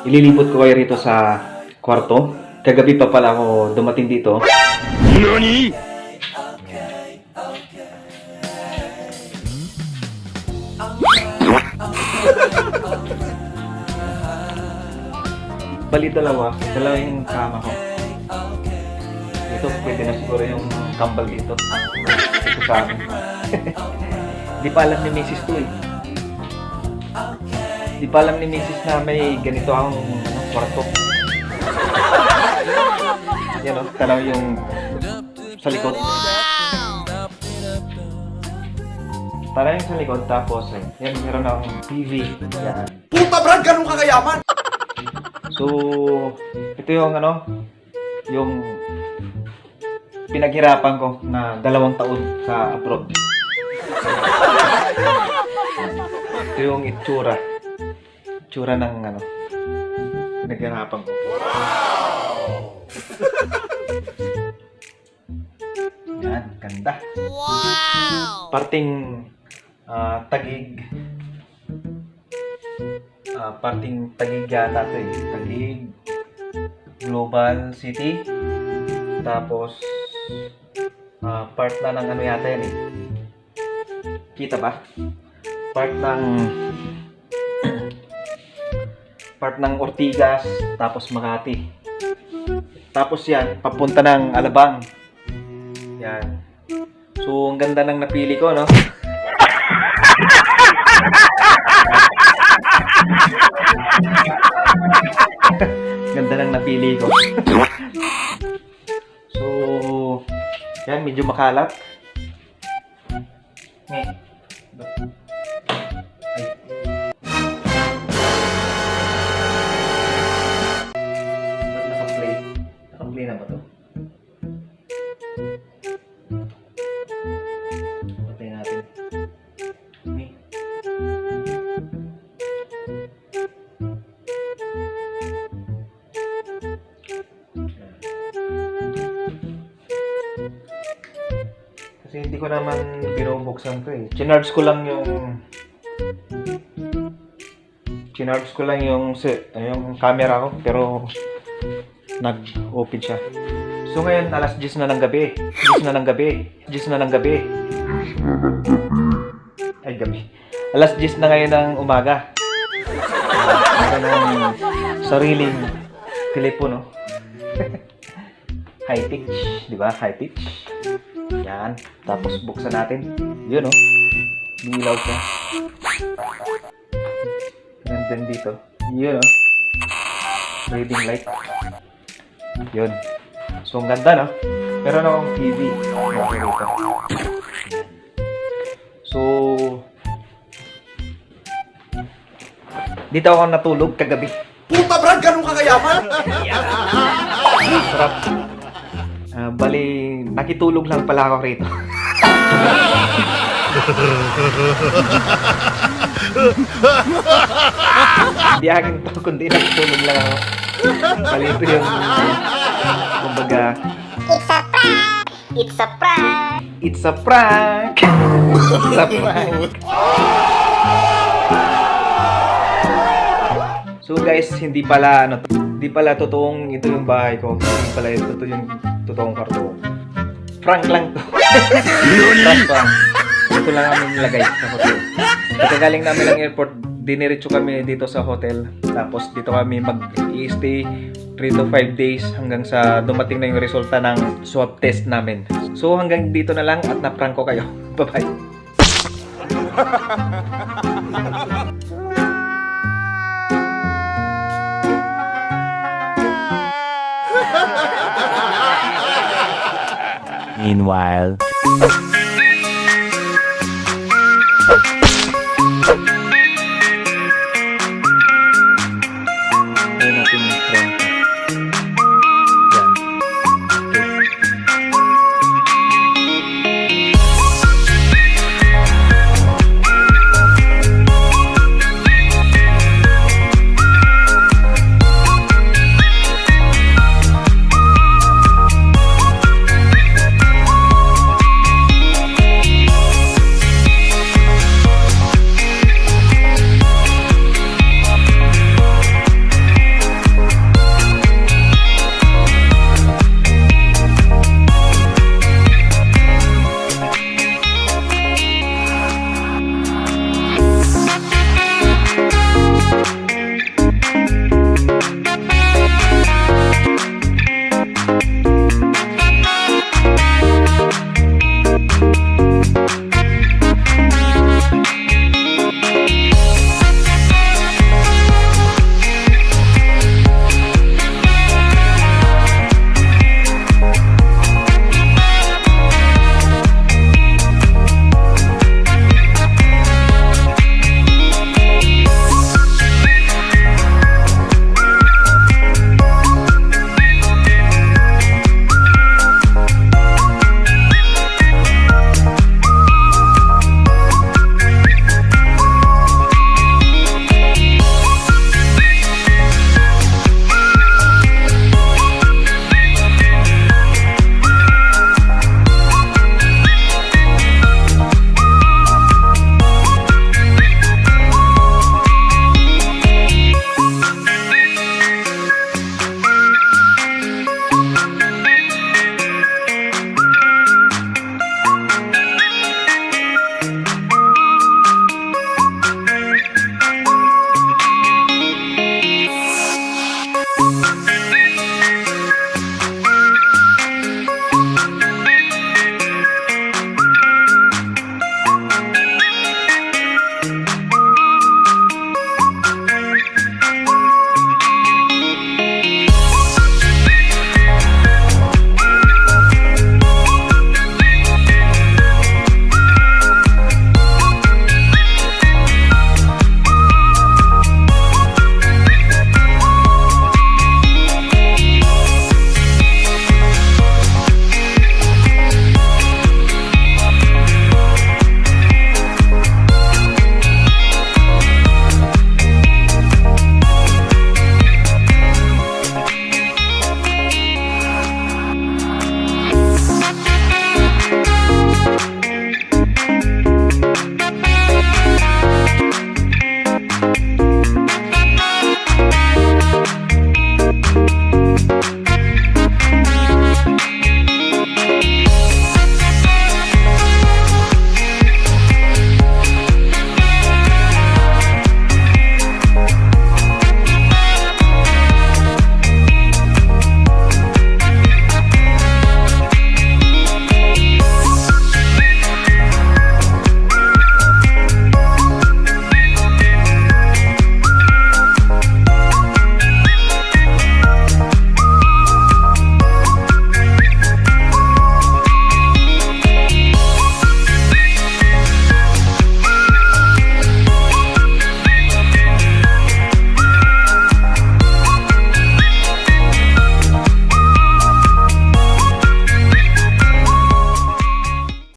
Ililipot ko kayo rito sa kwarto. Kagabi pa pala ako dumating dito. NANI? Bali dalawa. Dalawa yung kama ko. Ito, pwede na siguro yung kambal dito. Ito sa akin. Di pa alam ni Mrs. to eh. Di pa alam ni Mrs. na may ganito ang ano, kwarto. Yan o, tanaw yung sa likod. Tanaw yung sa likod, tapos eh, yan, meron akong TV. Yan. Puta Brad, ganun ka kayaman? So, ito yung ano, yung pinaghirapan ko na dalawang taon sa abroad. ito yung itsura. Itsura ng ano, pinaghirapan ko. Yan, ganda. Wow! Parting ah, tagig Ah, parting Tagig yata to eh. Tagig, Global City, tapos ah, part na ng ano yata yan eh. Kita ba? Part ng part ng Ortigas, tapos Makati. Tapos yan, papunta ng Alabang. Yan. So, ang ganda ng napili ko, no? Ganda ng napili ko. so, yan, medyo makalat. Nge. Kasi hindi ko naman binubuksan to eh. Chinarge ko lang yung... Chinarge ko lang yung, yung camera ko, pero nag-open siya. So ngayon, alas 10 na ng gabi. 10 na ng gabi. 10 na ng gabi. Ay, gabi. Alas 10 na ngayon ng umaga. Ito ng sariling telepono. High pitch, di ba? High pitch. Yan. Tapos buksan natin. Yun, oh. Nilaw siya. Nandun dito. Yun, oh. Reading light. Yun. So, ang ganda, no? Meron akong TV. Dito. So, dito ako natulog kagabi. Puta Brad, ganun ka kayaman? Sarap. Ah, bali, nakitulog lang pala ako rito. Hindi akin to, kundi nakitulog lang ako. Bali, ito yung, kumbaga, It's a prank! It's a it's a prank! prank! it's a prank! So guys, hindi pala ano, hindi pala totoong ito yung bahay ko. Hindi pala ito to yung totoong kwarto. ko. Prank lang to. prank prank. Ito lang kami nilagay sa hotel. Pagkagaling namin ng airport, diniretso kami dito sa hotel. Tapos dito kami mag-i-stay 3 to 5 days hanggang sa dumating na yung resulta ng swab test namin. So hanggang dito na lang at na-prank ko kayo. Bye-bye. Meanwhile.